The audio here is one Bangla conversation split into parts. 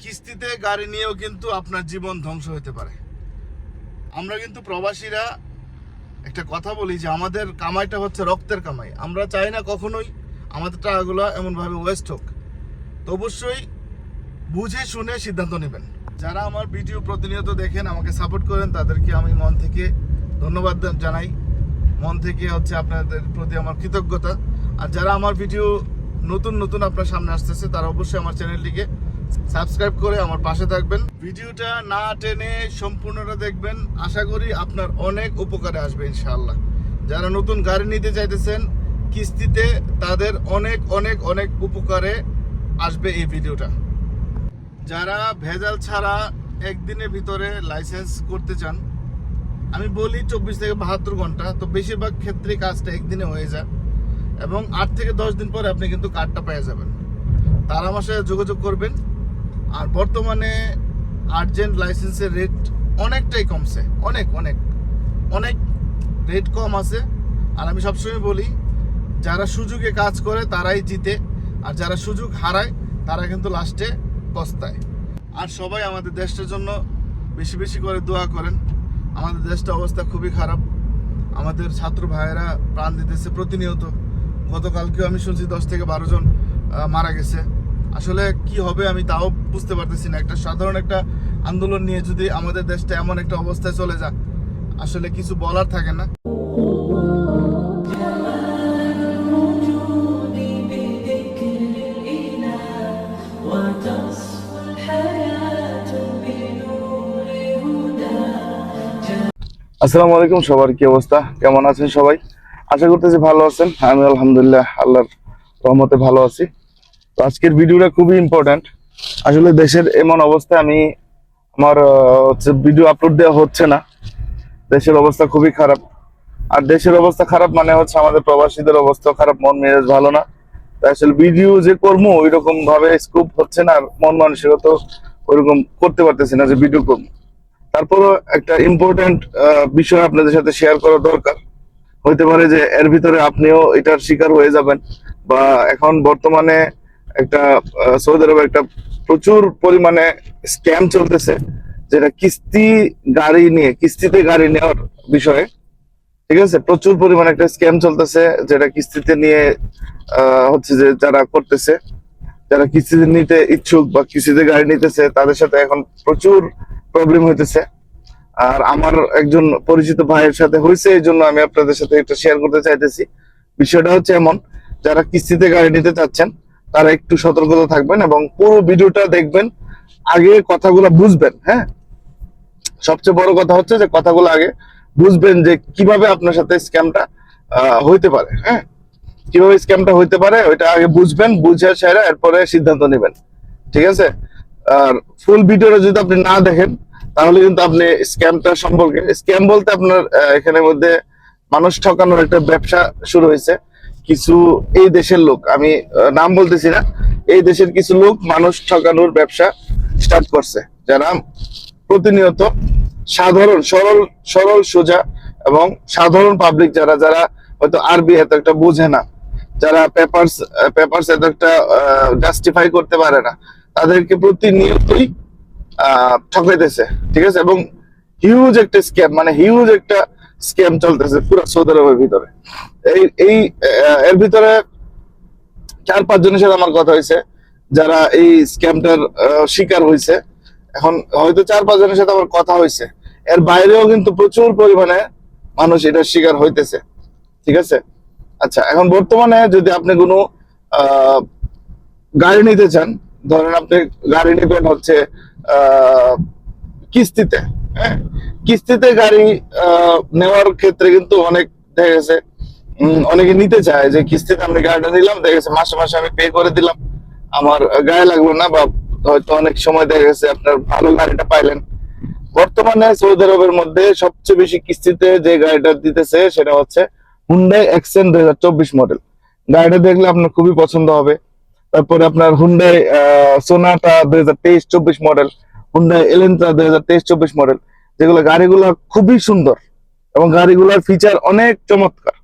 কিস্তিতে গাড়ি নিয়েও কিন্তু আপনার জীবন ধ্বংস হতে পারে। আমরা কিন্তু প্রবাসীরা একটা কথা বলি যে আমাদের কামাইটা হচ্ছে রক্তের কামাই। আমরা চাই না কখনোই আমাদের টাকাগুলো এমনভাবে ওয়েস্ট হোক। তো অবশ্যই বুঝে শুনে সিদ্ধান্ত নেবেন। যারা আমার ভিডিও প্রতিনিয়ত দেখেন, আমাকে সাপোর্ট করেন, তাদেরকে আমি মন থেকে ধন্যবাদ জানাই। মন থেকে হচ্ছে আপনাদের প্রতি আমার কৃতজ্ঞতা। আর যারা আমার ভিডিও নতুন নতুন আপনার সামনে আসতেছে, তারা অবশ্যই আমার চ্যানেলটিকে সাবস্ক্রাইব করে আমার পাশে থাকবেন। ভিডিওটা না টেনে সম্পূর্ণটা দেখবেন। আশা করি আপনার অনেক উপকারে আসবে ইনশাআল্লাহ। যারা নতুন গাড়ি নিতে চাইতেছেন, কিস্তিতে তাদের অনেক অনেক অনেক উপকারে আসবে এই ভিডিওটা। যারা ভেজাল ছাড়া একদিনের ভিতরে লাইসেন্স করতে চান, আমি বলি চব্বিশ থেকে বাহাত্তর ঘণ্টা, তো বেশিরভাগ ক্ষেত্রে কাজটা একদিনে হয়ে যায় এবং আট থেকে দশ দিন পরে আপনি কিন্তু কার্ডটা পেয়ে যাবেন। তারা আমার সাথে যোগাযোগ করবেন। আর বর্তমানে আর্জেন্ট লাইসেন্সের রেট অনেকটাই কমছে। অনেক অনেক অনেক রেট কম আছে। আর আমি সবসময় বলি, যারা সুযোগে কাজ করে তারাই জিতে, আর যারা সুযোগ হারায় তারা কিন্তু লাস্টে পস্তায় আর সবাই আমাদের দেশটার জন্য বেশি বেশি করে দোয়া করেন। আমাদের দেশটা অবস্থা খুবই খারাপ। আমাদের ছাত্র ভাইয়েরা প্রাণ দিতেছে প্রতিনিয়ত। গতকালকেও আমি শুনছি দশ থেকে বারো জন মারা গেছে। আসলে কি হবে আমি তাও বুঝতে পারতেছি না। একটা সাধারণ একটা আন্দোলন নিয়ে যদি আমাদের দেশটা এমন একটা অবস্থায় চলে যায়, আসলে কিছু বলার থাকে না। আসসালামু আলাইকুম, সবার কি অবস্থা? কেমন আছেন সবাই? আশা করতেছি ভালো আছেন। আমি আলহামদুলিল্লাহ, আল্লাহর রহমতে ভালো আছি। তো আজকের ভিডিওটা খুবই ইম্পর্ট্যান্ট আসলে দেশের এমন অবস্থা আমি আমার হচ্ছে ভিডিও আপলোড দেওয়া হচ্ছে না। দেশের অবস্থা খুবই খারাপ। আর দেশের অবস্থা খারাপ মানে হচ্ছে আমাদের প্রবাসীদের অবস্থা খারাপ, মন মেজাজ ভালো না। তাই আসলে ভিডিও যে করব ওই রকম ভাবে স্কোপ হচ্ছে না মন মানসিকতা ওইরকম করতে পারতেছি না যে ভিডিও করব। তারপরও একটা ইম্পর্টেন্ট বিষয় আপনাদের সাথে শেয়ার করা দরকার। হইতে পারে যে এর ভিতরে আপনিও এটার শিকার হয়ে যাবেন, বা এখন বর্তমানে একটা সৌদি আরবে একটা প্রচুর পরিমাণে স্ক্যাম চলতেছে, যেটা কিস্তি গাড়ি নিয়ে, কিস্তিতে গাড়ি নেওয়ার বিষয়ে, ঠিক আছে? প্রচুর পরিমাণে একটা স্ক্যাম চলতেছে, যেটা কিস্তিতে নিয়ে হচ্ছে যে যারা করতেছে, যারা কিস্তিতে নিতে ইচ্ছুক বা কিস্তিতে গাড়ি নিতেছে, তাদের সাথে এখন প্রচুর প্রবলেম হইতেছে। আর আমার একজন পরিচিত ভাইয়ের সাথে হয়েছে এই জন্য আমি আপনাদের সাথে একটা শেয়ার করতে চাইতেছি। বিষয়টা হচ্ছে এমন, যারা কিস্তিতে গাড়ি নিতে চাচ্ছেন তারা একটু সতর্কতা থাকবেন এবং পুরো ভিডিওটা দেখবেন, আগে কথাগুলো বুঝবেন হ্যাঁ? সবচেয়ে বড় কথা হচ্ছে যে কথাগুলো আগে বুঝবেন যে কীভাবে আপনার সাথে স্ক্যামটা হইতে পারে হ্যাঁ? কীভাবে স্ক্যামটা হইতে পারে, ওইটা আগে বুঝবেন, বুঝে সেরা এরপরে সিদ্ধান্ত নেবেন, ঠিক আছে? আর ফুল ভিডিওটা যদি আপনি না দেখেন, তাহলে কিন্তু আপনি স্ক্যামটা সম্পর্কে, স্ক্যাম বলতে আপনার এখানের মধ্যে মানুষ ঠকানোর একটা ব্যবসা শুরু হয়েছে। কিছু এই দেশের লোক, আমি নাম বলতেছি না, এই দেশের কিছু লোক মানুষ ঠকানোর ব্যবসা স্টার্ট করছে, যারা প্রতিনিয়ত সাধারণ, সরল সরল, সোজা এবং সাধারণ পাবলিক যারা যারা হয়তো আরবি এত একটা বুঝে না, যারা পেপারস পেপারস এত একটা জাস্টিফাই করতে পারে না, তাদেরকে প্রতিনিয়তই ঠকাইতেছে, ঠিক আছে? এবং হিউজ একটা স্ক্যাম মানে হিউজ একটা স্ক্যাম চলতেছে, পুরো সৌদি আরবের ভিতরে। এই এই এর ভিতরে চার পাঁচ জনের সাথে আমার কথা হয়েছে, যারা এই স্ক্যামটার শিকার হয়েছে। এখন হয়তো চার পাঁচ জনের সাথে আমার কথা হয়েছে। এর বাইরেও কিন্তু প্রচুর পরিমাণে মানুষ এটার শিকার হইতেছে। ঠিক আছে? আচ্ছা এখন বর্তমানে যদি আপনি কোনো গাড়ি নিতে চান, ধরেন আপনি গাড়ি নেবেন হচ্ছে কিস্তিতে। হ্যাঁ কিস্তিতে গাড়ি নেওয়ার ক্ষেত্রে কিন্তু অনেক দেখা গেছে অনেকে নিতে চায় যে কিস্তিতে আমি গাড়িটা নিলাম, দেখা গেছে মাসে মাসে আমি পে করে দিলাম। আমার গায়ে লাগল না বা হয়তো অনেক সময় দেখা গেছে আপনার ভালো গাড়িটা পাইলেন। বর্তমানে সৌদি আরবের মধ্যে সবচেয়ে বেশি কিস্তিতে যে গাড়িটা দিতেছে সেটা হচ্ছে হুন্ডাই এক্সেন দুই হাজার চব্বিশ মডেল গাড়িটা দেখলে আপনার খুবই পছন্দ হবে। তারপরে আপনার হুন্ডাই সোনাটা দুই হাজার তেইশ চব্বিশ মডেল হুন্ডাই এলেন্ট্রা দুই হাজার তেইশ চব্বিশ মডেল যেগুলো গাড়িগুলো খুবই সুন্দর এবং গাড়িগুলোর ফিচার অনেক চমৎকার,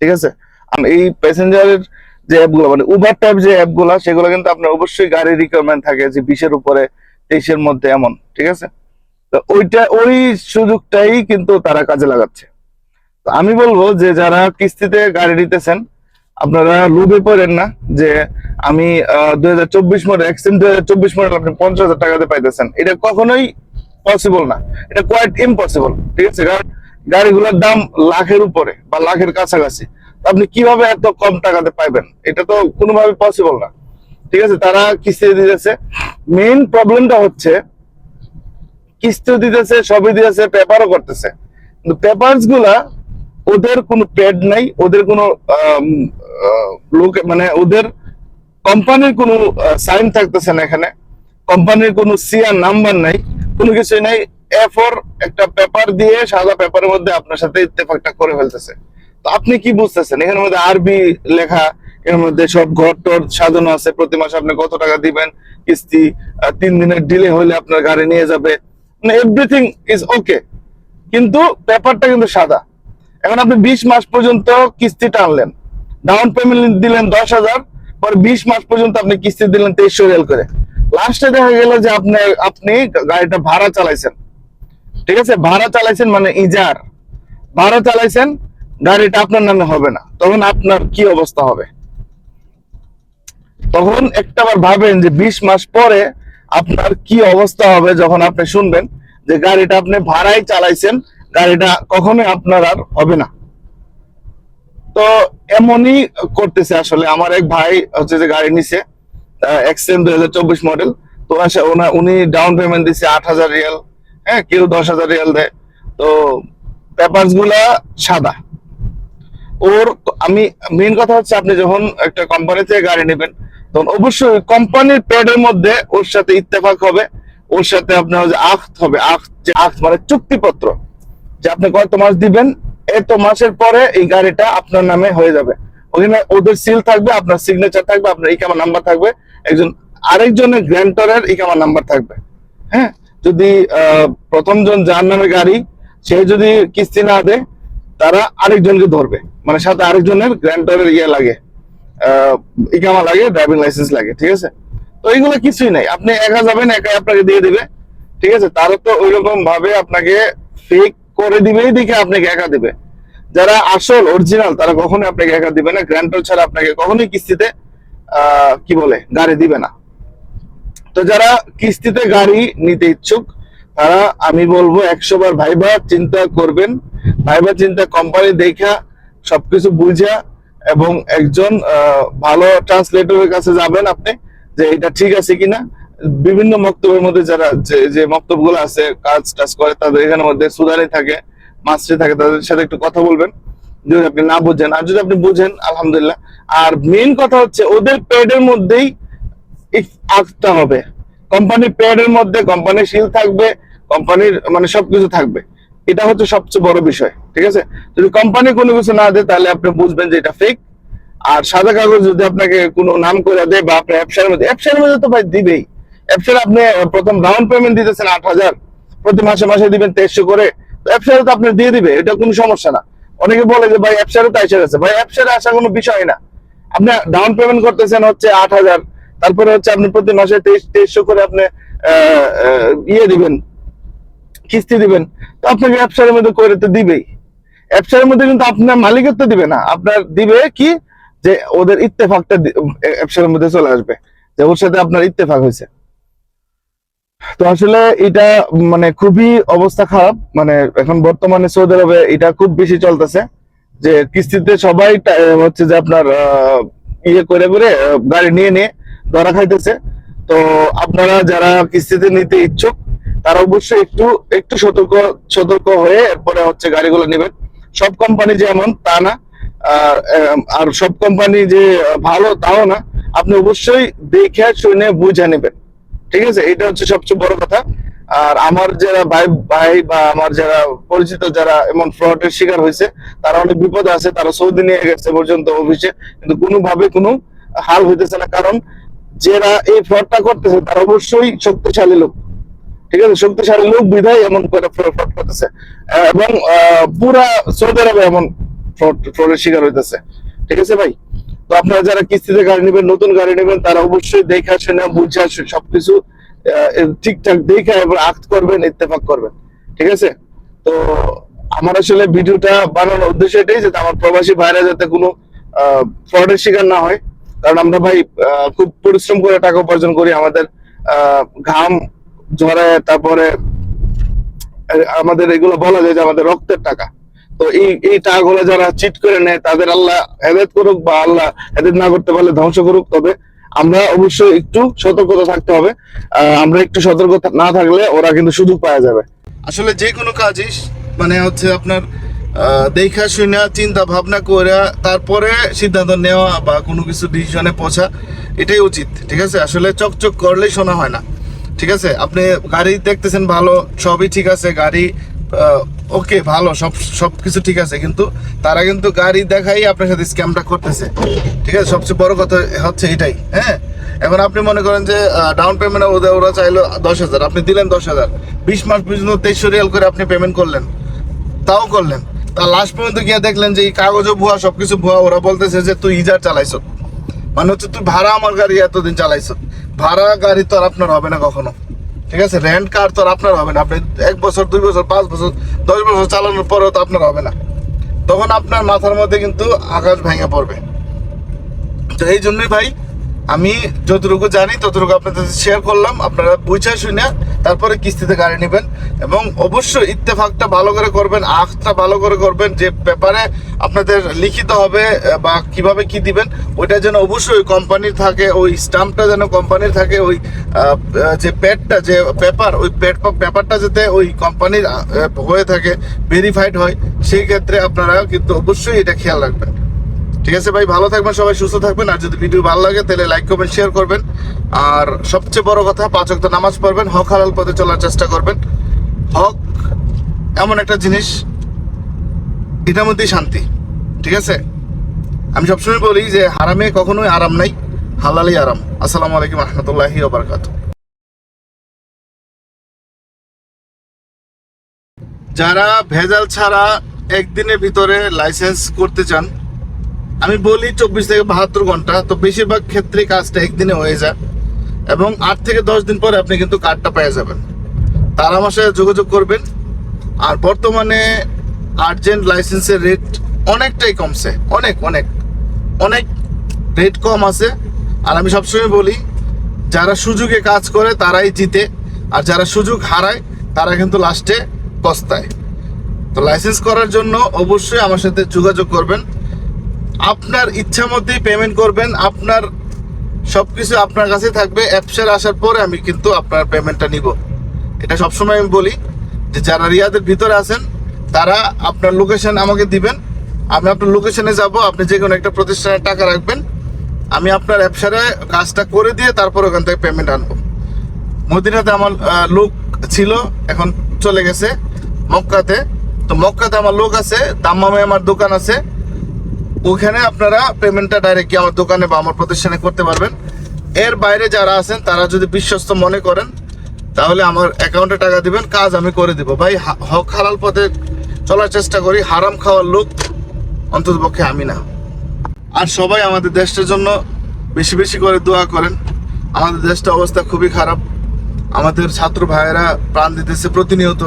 ঠিক আছে? আর এই প্যাসেঞ্জারের যে অ্যাপগুলো মানে উবার টাইপ যে অ্যাপগুলো সেগুলো কিন্তু আপনার অবশ্যই গাড়ির রিকোয়ারমেন্ট থাকে যে বিশের উপরে, তেইশের মধ্যে এমন, ঠিক আছে? তো ওইটা, ওই সুযোগটাই কিন্তু তারা কাজে লাগাচ্ছে। তো আমি বলব যে যারা কিস্তিতে গাড়ি নিতেছেন আপনারা লোভে পড়েন না যে আমি দুই হাজার চব্বিশ মডেল এক্সিম দুই হাজার চব্বিশ মডেল আপনি পঞ্চাশ হাজার টাকাতে পাইতেছেন। এটা কখনোই পসিবল না। এটা কোয়াইট ইম্পসিবল ঠিক আছে? কারণ গাড়িগুলোর দাম লাখের উপরে বা লাখের কাছাকাছি। আপনি কীভাবে এত কম টাকাতে পাইবেন? এটা তো কোনোভাবে পসিবল না। ঠিক আছে? তারা কিস্তি দিতেছে। মেইন প্রবলেমটা হচ্ছে, কিস্তিও দিতেছে, সবই দিতেছে পেপারও করতেছে। কিন্তু পেপারসগুলা ওদের কোনো প্যাড নাই, ওদের কোনো লোক মানে ওদের কোম্পানির কোনো সাইন থাকতেছে না এখানে। কোম্পানির কোনো সিআর নাম্বার নাই, কোনো কিছু নাই। এ ফর একটা পেপার দিয়ে সাদা পেপারের মধ্যে আপনার সাথে ইত্তেফাকটা করে ফেলতেছে। তো আপনি কি বুঝতেছেন? এখানের মধ্যে আরবি লেখা এর মধ্যে সব ঘর টর সাজানো আছে। প্রতি মাসে আপনি কত টাকা দিবেন? কিস্তি তিন দিনের ডিলে হলে আপনার গাড়ি নিয়ে যাবে। মানে এভরিথিং ইজ ওকে কিন্তু পেপারটা কিন্তু সাদা। এখন আপনি বিশ মাস পর্যন্ত কিস্তি টানলেন ডাউন পেমেন্ট দিলেন দশ হাজার, পর বিশ মাস পর্যন্ত আপনি কিস্তি দিলেন তেইশশো রিয়াল করে। লাস্টে দেখা গেল যে আপনি আপনি গাড়িটা ভাড়া চালাইছেন। ঠিক আছে? ভাড়া চালাইছেন মানে ইজার। ভাড়া চালাইছেন, গাড়িটা আপনার নামে হবে না। তখন আপনার কি অবস্থা হবে? তখন একটাবার ভাবেন যে বিশ মাস পরে আপনার কি অবস্থা হবে যখন আপনি শুনবেন যে গাড়িটা আপনি ভাড়াই চালাইছেন, গাড়িটা কখনোই আপনার আর হবে না। তো এমনই করতেছে আসলে। আমার এক ভাই হচ্ছে যে গাড়ি নিছে দুই হাজার চব্বিশ মডেল তো উনি ডাউন পেমেন্ট দিচ্ছে আট হাজার রিয়াল হ্যাঁ কেউ দশ হাজার রিয়াল দেয়। তো পেপারসগুলা সাদা। ওর, আমি মেইন কথা হচ্ছে আপনি যখন একটা কোম্পানি থেকে গাড়ি নেবেন, তখন অবশ্যই কোম্পানির প্যাডের মধ্যে ওর সাথে ইত্তেফাক হবে। ওর সাথে আপনার যে আখত হবে আখ যে আখত মানে চুক্তিপত্র, যে আপনি কত মাস দিবেন এত মাসের পরে এই গাড়িটা আপনার নামে হয়ে যাবে। ওখানে ওদের সিল থাকবে আপনার সিগনেচার থাকবে আপনার ইকামা নাম্বার থাকবে। একজন আরেকজনের গ্র্যান্টরের ইকামা নাম্বার থাকবে। হ্যাঁ? যদি আহ, প্রথম জন যার নামে গাড়ি সে যদি কিস্তি না দেয় তারা আরেকজনকে ধরবে। মানে সাথে আরেকজনের গ্র্যান্টরের ইয়ে লাগে ইকামা লাগে ড্রাইভিং লাইসেন্স লাগে ঠিক আছে? তো এইগুলো কিছুই নাই। আপনি একা যাবেন একাই আপনাকে দিয়ে দিবে ঠিক আছে? তারা তো ওই রকম ভাবে আপনাকে ফেক করে দিবেই দেখে আপনাকে একা দিবে। যারা আসল অরিজিনাল তারা কখনোই আপনাকে একা দিবে না। গ্র্যান্টর ছাড়া আপনাকে কখনোই কিস্তিতে কি বলে, গাড়ি দিবে না। তো যারা কিস্তিতে গাড়ি নিতে ইচ্ছুক, তারা আমি বলব একশো বার ভাইবা চিন্তা করবেন। ভাইবা চিন্তা কোম্পানি দেখা, সবকিছু বুঝা এবং একজন ভালো ট্রান্সলেটরের কাছে যাবেন আপনি যে এটা ঠিক আছে কিনা। বিভিন্ন মক্তবের মধ্যে যারা যে যে মক্তবগুলো আছে, কাজ টাজ করে, তাদের এখানে মধ্যে সুদানি থাকে মাস্টারি থাকে, তাদের সাথে একটু কথা বলবেন, যদি আপনি না বুঝেন। আর যদি আপনি বুঝেন, আলহামদুলিল্লাহ। আর মেইন কথা হচ্ছে, ওদের পেডের মধ্যেই আঁকতে হবে। কোম্পানির প্যাডের মধ্যে কোম্পানির শিল থাকবে কোম্পানির মানে সবকিছু থাকবে। এটা হচ্ছে সবচেয়ে বড় বিষয়, ঠিক আছে? যদি কোম্পানি কোনো কিছু না দেয়, তাহলে আপনি বুঝবেন যে এটা ফেক আর সাদা কাগজ যদি আপনাকে কোনো নাম করে দেয় বা আপনার অ্যাপসের মধ্যে অ্যাপসের মধ্যে তো ভাই দিবেই। অ্যাপসের আপনি প্রথম ডাউন পেমেন্ট দিতেছেন আট হাজার, প্রতি মাসে মাসে দিবেন তেইশশো করে। তো আপনার দিয়ে দিবে, এটা কোনো সমস্যা না। অনেকে বলে যে, ভাই ভাই আসা কোনো বিষয় না। আপনি ডাউন পেমেন্ট করতেছেন হচ্ছে আট হাজার, তারপরে হচ্ছে আপনি প্রতি মাসে তেইশ, তেইশশো করে আপনি ইয়ে দিবেন, কিস্তি দিবেন। তো আপনাকে ব্যবসার মধ্যে করে তো দিবেই। ব্যবসার মধ্যে কিন্তু আপনার মালিকত্ব দিবে না। আপনার দিবে কি? যে ওদের ইত্তেফাকটা ব্যবসার মধ্যে চলে আসবে। যে ওর সাথে আপনার ইত্তেফাক হয়েছে। তো আসলে এটা মানে খুবই অবস্থা খারাপ। মানে এখন বর্তমানে সৌদি আরবে এটা খুব বেশি চলতেছে যে কিস্তিতে সবাই হচ্ছে যে আপনার ইয়ে করে করে গাড়ি নিয়ে নিয়ে ধরা খাইতেছে। তো আপনারা যারা কিস্তিতে নিতে ইচ্ছুক, তারা অবশ্যই একটু একটু সতর্ক সতর্ক হয়ে এরপরে হচ্ছে গাড়িগুলো নেবেন। সব কোম্পানি যেমন তা না। আর সব কোম্পানি যে ভালো, তাও না। আপনি অবশ্যই দেখে শুনে বুঝে নেবেন। ঠিক আছে? এটা হচ্ছে সবচেয়ে বড় কথা। আর আমার যারা ভাই ভাই বা আমার যারা পরিচিত, যারা এমন ফ্রডের শিকার হয়েছে, তারা অনেক বিপদ আছে, তারা সৌদি নিয়ে গেছে পর্যন্ত অফিসে। কিন্তু কোনোভাবে কোনো হাল হইতেছে না। কারণ যারা এই ফ্রডটা করতেছে, তারা অবশ্যই শক্তিশালী লোক। ঠিক আছে? শক্তিশালী লোক বিধায় এমন করে ফ্রড করতেছে। এবং পুরা সৌদি আরবে এমন ফ্রড, ফ্রডের শিকার হইতেছে। ঠিক আছে ভাই? তো আপনারা যারা কিস্তিতে গাড়ি নেবেন নতুন গাড়ি নেবেন তারা অবশ্যই দেখা না বুঝে সবকিছু। আহ, ঠিকঠাক দেখে এবার আক্ত করবেন ইত্তেফাক করবেন। ঠিক আছে? তো আমার আসলে ভিডিওটা বানানোর উদ্দেশ্য এটাই যে আমার প্রবাসী ভাইরা যাতে কোনো ফ্রডের শিকার না হয়। কারণ আমরা ভাই খুব পরিশ্রম করে টাকা উপার্জন করি আমাদের ঘাম ঝরে তারপরে আমাদের এগুলো বলা যায় যে আমাদের রক্তের টাকা। তো এই এই টাকাগুলো যারা চিট করে নেয়, তাদের আল্লাহ হেদায়ত করুক বা আল্লাহ হেদায়ত না করতে পারলে ধ্বংস করুক। তবে আমরা অবশ্যই একটু সতর্কতা থাকতে হবে। আমরা একটু সতর্ক না থাকলে ওরা কিন্তু সুযোগ পাওয়া যাবে। আসলে যে কোনো কাজই মানে হচ্ছে আপনার দেখা শুনে, চিন্তা ভাবনা করে তারপরে সিদ্ধান্ত নেওয়া বা কোনো কিছু ডিসিশনে পৌঁছা, এটাই উচিত, ঠিক আছে? আসলে চকচক করলেই শোনা হয় না, ঠিক আছে? আপনি গাড়ি দেখতেছেন ভালো, সবই ঠিক আছে, গাড়ি ওকে, ভালো, সব সব কিছু ঠিক আছে, কিন্তু তারা কিন্তু গাড়ি দেখাই আপনার সাথে স্ক্যামটা করতেছে। ঠিক আছে, সবচেয়ে বড় কথা হচ্ছে এটাই হ্যাঁ? এখন আপনি মনে করেন যে ডাউন পেমেন্ট ওদের ওরা চাইলো দশ হাজার, আপনি দিলেন দশ হাজার। বিশ মাস পর্যন্ত তেইশশো রিয়াল করে আপনি পেমেন্ট করলেন, তাও করলেন। তা লাস্ট পর্যন্ত গিয়ে দেখলেন যে, এই কাগজও ভুয়া, সবকিছু ভুয়া, ওরা বলতেছে যে, তুই ইজার চালাইছ। মানে হচ্ছে, তুই ভাড়া আমার গাড়ি এতদিন চালাইছ। ভাড়া গাড়ি তো আর আপনার হবে না কখনো। ঠিক আছে? র্যান্ড কার তো আপনার হবে না। আপনি এক বছর, দুই বছর, পাঁচ বছর, দশ বছর চালানোর পরেও তো আপনার হবে না। তখন আপনার মাথার মধ্যে কিন্তু আকাশ ভেঙে পড়বে। তো এই জন্যই ভাই আমি যতটুকু জানি, ততটুকু আপনাদের শেয়ার করলাম। আপনারা বুঝে শুনে তারপরে কিস্তিতে গাড়ি নেবেন এবং অবশ্যই ইত্তেফাকটা ভালো করে করবেন, আখটা ভালো করে করবেন, যে ব্যাপারে আপনাদের লিখিত হবে বা কীভাবে কি দিবেন, ওইটা যেন অবশ্যই কোম্পানির থাকে, ওই স্টাম্পটা যেন কোম্পানির থাকে, ওই যে প্যাডটা যে পেপার ওই প্যাড পেপারটা যাতে ওই কোম্পানির হয়ে থাকে ভেরিফাইড হয়, সেই ক্ষেত্রে আপনারা কিন্তু অবশ্যই এটা খেয়াল রাখবেন। ঠিক আছে ভাই, ভালো থাকবেন, সবাই সুস্থ থাকবেন, আর যদি ভিডিও ভালো লাগে তাহলে লাইক করবেন শেয়ার করবেন। আর সবচেয়ে বড় কথা, পাঁচ ওয়াক্ত নামাজ পড়বেন, হক হালাল পথে চলার চেষ্টা করবেন। হক এমন একটা জিনিস, এটার মধ্যেই শান্তি, ঠিক আছে? আমি সবসময় বলি যে হারামে কখনোই আরাম নাই, হালালই আরাম। আসসালামু আলাইকুম রহমতুল্লাহি ওবরাকাতুহ। যারা ভেজাল ছাড়া একদিনের ভিতরে লাইসেন্স করতে চান আমি বলি চব্বিশ থেকে বাহাত্তর ঘণ্টা, তো বেশিরভাগ ক্ষেত্রে কাজটা একদিনে হয়ে যায় এবং আট থেকে দশ দিন পরে আপনি কিন্তু কার্ডটা পেয়ে যাবেন। তারা আমার সাথে যোগাযোগ করবেন। আর বর্তমানে আর্জেন্ট লাইসেন্সের রেট অনেকটাই কমছে, অনেক অনেক অনেক রেট কম আছে। আর আমি সবসময় বলি, যারা সুযোগে কাজ করে তারাই জিতে, আর যারা সুযোগ হারায় তারা কিন্তু লাস্টে পস্তায় তো লাইসেন্স করার জন্য অবশ্যই আমার সাথে যোগাযোগ করবেন। আপনার ইচ্ছা মতেই পেমেন্ট করবেন, আপনার সবকিছু আপনার কাছে থাকবে। অ্যাপসের আসার পরে আমি কিন্তু আপনার পেমেন্টটা নিব। এটা সবসময় আমি বলি যে, যারা রিয়াদের ভিতরে আছেন, তারা আপনার লোকেশন আমাকে দিবেন। আমি আপনার লোকেশনে যাব, আপনি যে কোনো একটা প্রতিষ্ঠানে টাকা রাখবেন। আমি আপনার অ্যাপসারে কাজটা করে দিয়ে তারপর ওখান থেকে পেমেন্ট আনব। মদিনাতে আমার লোক ছিল, এখন চলে গেছে মক্কাতে। তো মক্কাতে আমার লোক আছে, দাম্মামে আমার দোকান আছে। ওখানে আপনারা পেমেন্টটা ডাইরেক্ট আমার দোকানে বা আমার প্রতিষ্ঠানে করতে পারবেন। এর বাইরে যারা আছেন, তারা যদি বিশ্বস্ত মনে করেন, তাহলে আমার অ্যাকাউন্টে টাকা দিবেন, কাজ আমি করে দিব। ভাই হক হালাল পথে চলার চেষ্টা করি, হারাম খাওয়ার লোক অন্তত পক্ষে আমি না। আর সবাই আমাদের দেশটার জন্য বেশি বেশি করে দোয়া করেন। আমাদের দেশটা অবস্থা খুবই খারাপ। আমাদের ছাত্র ভাইয়েরা প্রাণ দিতেছে প্রতিনিয়ত।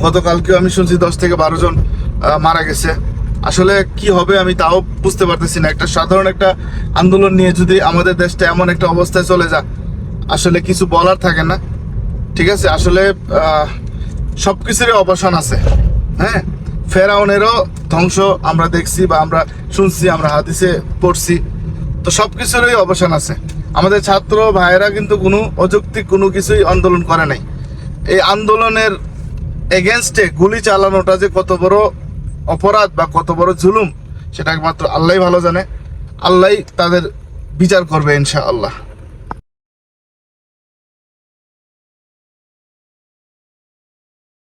গতকালকেও আমি শুনছি দশ থেকে বারো জন মারা গেছে। আসলে কি হবে আমি তাও বুঝতে পারতেছি না। একটা সাধারণ একটা আন্দোলন নিয়ে যদি আমাদের দেশটা এমন একটা অবস্থায় চলে যা আসলে কিছু বলার থাকে না। ঠিক আছে? আসলে আহ, সবকিছুরই অবসান আছে। হ্যাঁ? ফেরাউনেরও ধ্বংস আমরা দেখছি বা আমরা শুনছি আমরা হাদিসে পড়ছি। তো সব কিছুরই অবসান আছে। আমাদের ছাত্র ভাইয়েরা কিন্তু কোনো অযৌক্তিক কোনো কিছুই আন্দোলন করে নাই। এই আন্দোলনের এগেনস্টে গুলি চালানোটা যে কত বড় অপরাধ বা কত বড় জুলুম, সেটা একমাত্র আল্লাহ ভালো জানে। আল্লাহ তাদের বিচার করবে ইনশা আল্লাহ